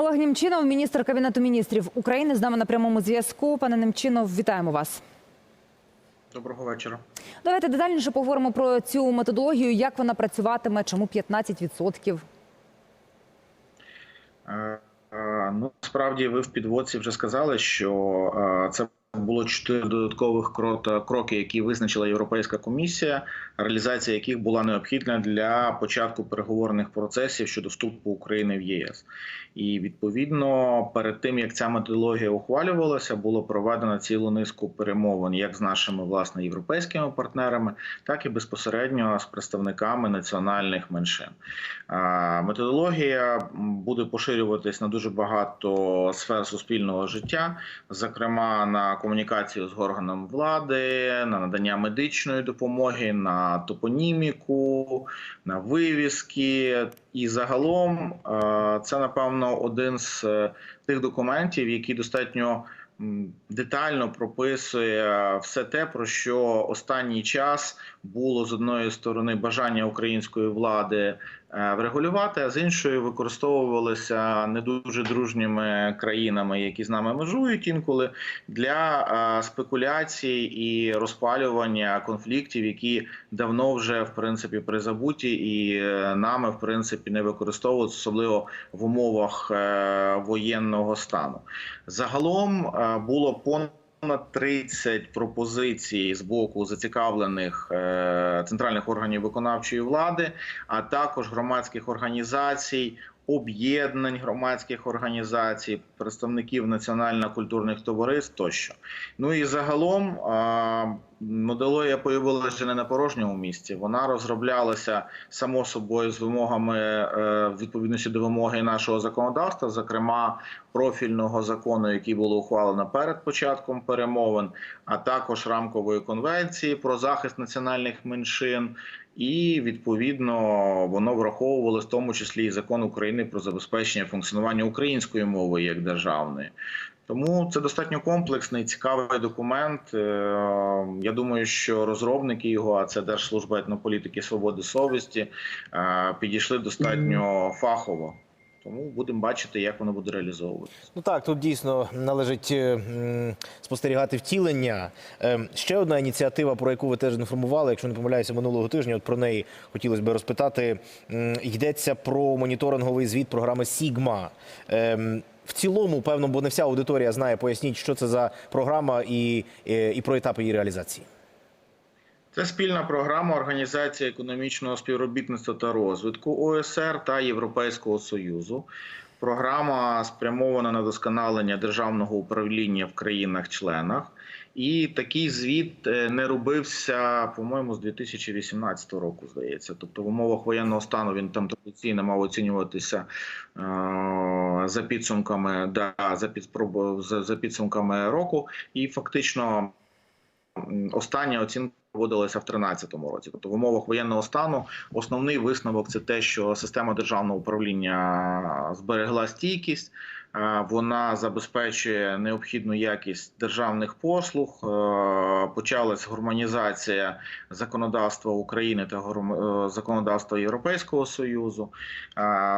Олег Німчинов, міністр кабінету міністрів України, з нами на прямому зв'язку. Пане Німчинов, вітаємо вас. Доброго вечора. Давайте детальніше поговоримо про цю методологію, як вона працюватиме, чому 15%. Е, е, Ну, справді, ви в підводці вже сказали, що е, це було чотири додаткових кроки, які визначила Європейська комісія, реалізація яких була необхідна для початку переговорних процесів щодо вступу України в ЄС. І відповідно, перед тим як ця методологія ухвалювалася, було проведено цілу низку перемовин як з нашими власне європейськими партнерами, так і безпосередньо з представниками національних меншин. Методологія буде поширюватись на дуже багато сфер суспільного життя, зокрема на комунікацію з органом влади, на надання медичної допомоги, на топоніміку, на вивіски. І загалом е, це напевно один з е, тих документів, які достатньо детально прописує все те, про що останній час було з одної сторони бажання української влади е, врегулювати, а з іншої використовувалися не дуже дружніми країнами, які з нами межують інколи для е, спекуляцій і розпалювання конфліктів, які давно вже в принципі призабуті, і е, нами в принципі не використовуються, особливо в умовах е, воєнного стану. Загалом е, було понад Понад 30 пропозицій з боку зацікавлених е, центральних органів виконавчої влади, а також громадських організацій, об'єднань громадських організацій, представників національно-культурних товариств тощо. Ну і загалом моделологія появилася не на порожньому місці. Вона розроблялася само собою з вимогами е, відповідності до вимоги нашого законодавства, зокрема профільного закону, який було ухвалено перед початком перемовин, а також рамкової конвенції про захист національних меншин. І відповідно воно враховувалось в тому числі і закон України про забезпечення функціонування української мови як державної. Тому це достатньо комплексний, цікавий документ. Е, Я думаю, що розробники його, а це Держслужба етнополітики свободи совісті, е, підійшли достатньо фахово. Тому будемо бачити, як воно буде реалізовуватися. Ну так, тут дійсно належить е, спостерігати втілення. Е, Ще одна ініціатива, про яку ви теж інформували, якщо не помиляюся, минулого тижня. От про неї хотілося б розпитати. Йдеться про моніторинговий звіт програми Сігма. Ем, В цілому, певно, бо не вся аудиторія знає, поясніть, що це за програма і, е, і про етапи її реалізації. Це спільна програма Організації економічного співробітництва та розвитку ОСР та Європейського союзу. Програма спрямована на досконалення державного управління в країнах-членах. І такий звіт е, не робився, по-моєму, з 2018 року, здається. Тобто, в умовах воєнного стану він там традиційно мав оцінюватися е, за підсумками, да, за, підспроб- за, за підсумками року, і фактично остання оцінка проводилася в 2013 році. Тобто в умовах воєнного стану основний висновок це те, що система державного управління зберегла стійкість. е, Вона забезпечує необхідну якість державних послуг. е, Почалась гармонізація законодавства України та е, законодавства Європейського союзу.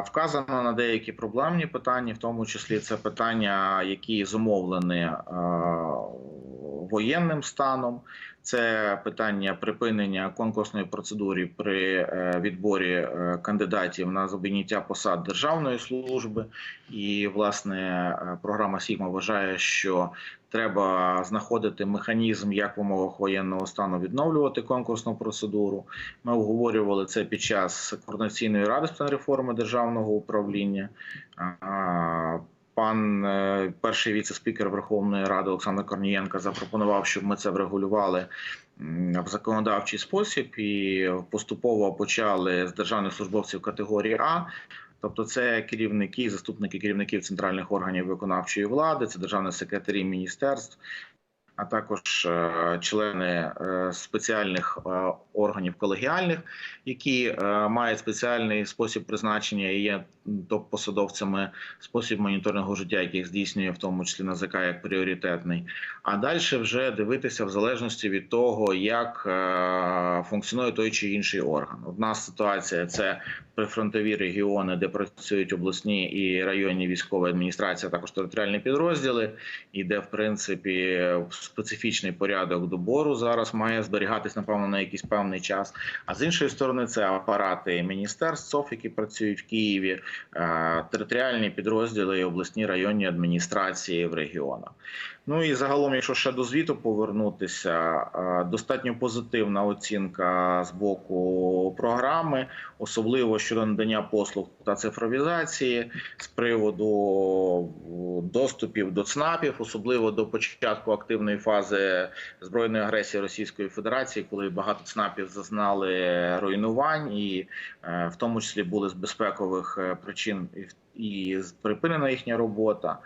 Вказано на деякі проблемні питання, в тому числі це питання, які зумовлені воєнним станом. Це питання припинення конкурсної процедури при е, відборі е, кандидатів на забійняття посад державної служби. І власне е, програма Сігма вважає, що треба знаходити механізм, як в умовах воєнного стану відновлювати конкурсну процедуру. Ми обговорювали це під час координаційної ради з реформи державного управління. Пан е, перший віце-спікер Верховної Ради Олександр Корнієнко запропонував, щоб ми це врегулювали в законодавчий спосіб і поступово почали з державних службовців категорії А. Тобто, це керівники, заступники керівників центральних органів виконавчої влади, це державні секретарі міністерств, а також е, члени е, спеціальних е, органів колегіальних, які мають спеціальний спосіб призначення і є топ-посадовцями, спосіб моніторингу життя, яких здійснює в тому числі НАЗК як пріоритетний. А далі вже дивитися в залежності від того, як функціонує той чи інший орган. Одна ситуація це прифронтові регіони, де працюють обласні і районні військові адміністрації, а також територіальні підрозділи, і де в принципі специфічний порядок добору зараз має зберігатись напевно на якийсь певний час. А з іншої сторони, це апарати міністерств, які працюють в Києві, е, територіальні підрозділи і обласні районні адміністрації в регіонах. Ну і загалом, якщо ще до звіту повернутися, е, достатньо позитивна оцінка з боку програми, особливо щодо надання послуг та цифровізації з приводу доступів до ЦНАПів, особливо до початку активної фази збройної агресії Російської Федерації, коли багато ЦНАПів зазнали руйнувань, і е, в тому числі були з безпекових е, причин і і припинена їхня робота.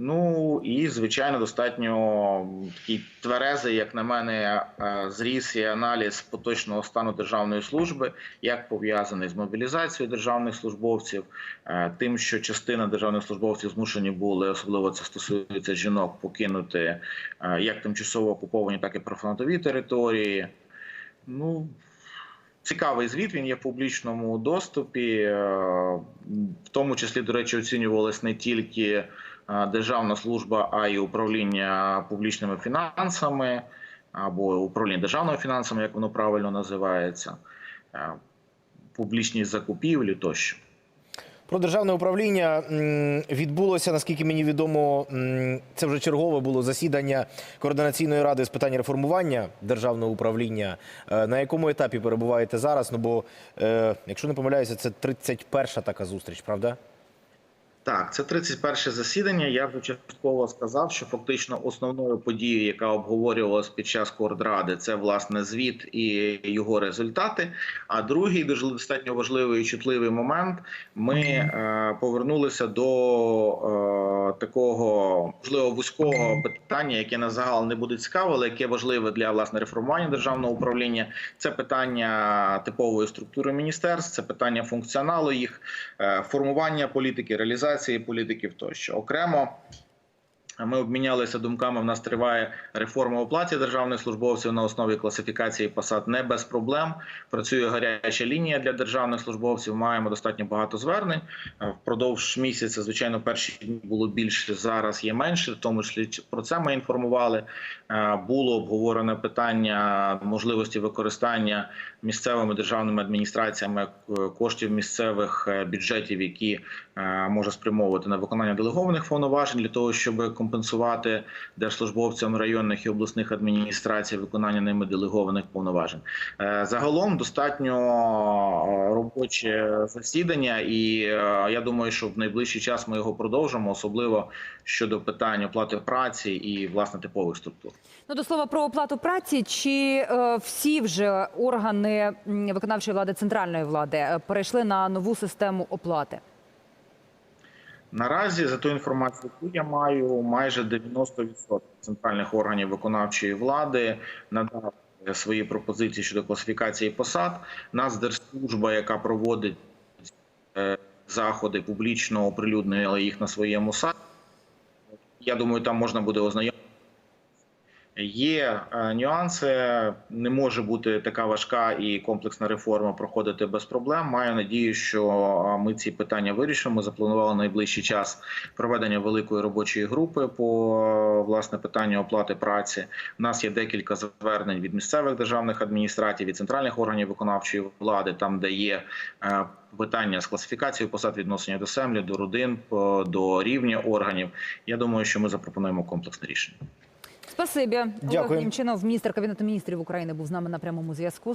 Ну і звичайно, достатньо такий тверезий, як на мене, е, зріс і аналіз поточного стану державної служби, як пов'язаний з мобілізацією державних службовців, е, тим, що частина державних службовців змушені були, особливо це стосується жінок, покинути е, як тимчасово окуповані, так і прифронтові території. Ну Цікавий звіт, він є в публічному доступі, е, в тому числі, до речі, оцінювалась не тільки е, державна служба, а й управління публічними фінансами або управління державними фінансами, як воно правильно називається, публічні закупівлі тощо. Про державне управління відбулося, наскільки мені відомо, це вже чергове було засідання координаційної ради з питань реформування державного управління. Е, На якому етапі перебуваєте зараз? Ну бо, е, якщо не помиляюся, це 31-ша така зустріч, правда? Так, це 31 засідання. Я вже частково сказав, що фактично основною подією, яка обговорювалась під час Кордради, це власне звіт і його результати. А другий дуже достатньо важливий і чутливий момент. Ми е, повернулися до е, такого можливо вузького питання, яке на загал не буде цікаве, але яке важливе для власне реформування державного управління. Це питання типової структури міністерств, це питання функціоналу їх, е, формування політики, реалізації політиків тощо окремо. Ми обмінялися думками. В нас триває реформа оплаті державних службовців на основі класифікації посад не без проблем. Працює гаряча лінія для державних службовців. Маємо достатньо багато звернень. Впродовж місяця, звичайно, перші дні було більше. Зараз є менше. В тому числі про це ми інформували. Е, Було обговорене питання можливості використання місцевими державними адміністраціями е, коштів місцевих е, бюджетів, які е, може спрямовувати на виконання делегованих повноважень для того, щоб компенсувати держслужбовцям районних і обласних адміністрацій виконання ними делегованих повноважень. Загалом достатньо робоче засідання, і я думаю, що в найближчий час ми його продовжимо, особливо щодо питань оплати праці і власне типових структур. Ну, до слова про оплату праці. Чи е, всі вже органи м, виконавчої влади центральної влади е, перейшли на нову систему оплати? Наразі за ту інформацію, яку я маю, майже 90% центральних органів виконавчої влади надали свої пропозиції щодо класифікації посад. Нацдержслужба, яка проводить е, заходи, публічно оприлюднила їх на своєму сайті. Я думаю, там можна буде ознайомитися. Є е, нюанси, не може бути така важка і комплексна реформа проходити без проблем. Маю надію, що е, ми ці питання вирішимо. Запланували найближчий час проведення великої робочої групи по е, власне питанню оплати праці. У нас є декілька звернень від місцевих державних адміністрацій, від центральних органів виконавчої влади, там де є питання з класифікацією посад відношення до землі, до родин, до рівня органів. Я думаю, що ми запропонуємо комплексне рішення. Спасибі. Дякую. Олег Німчинов, міністр Кабінету міністрів України, був з нами на прямому зв'язку.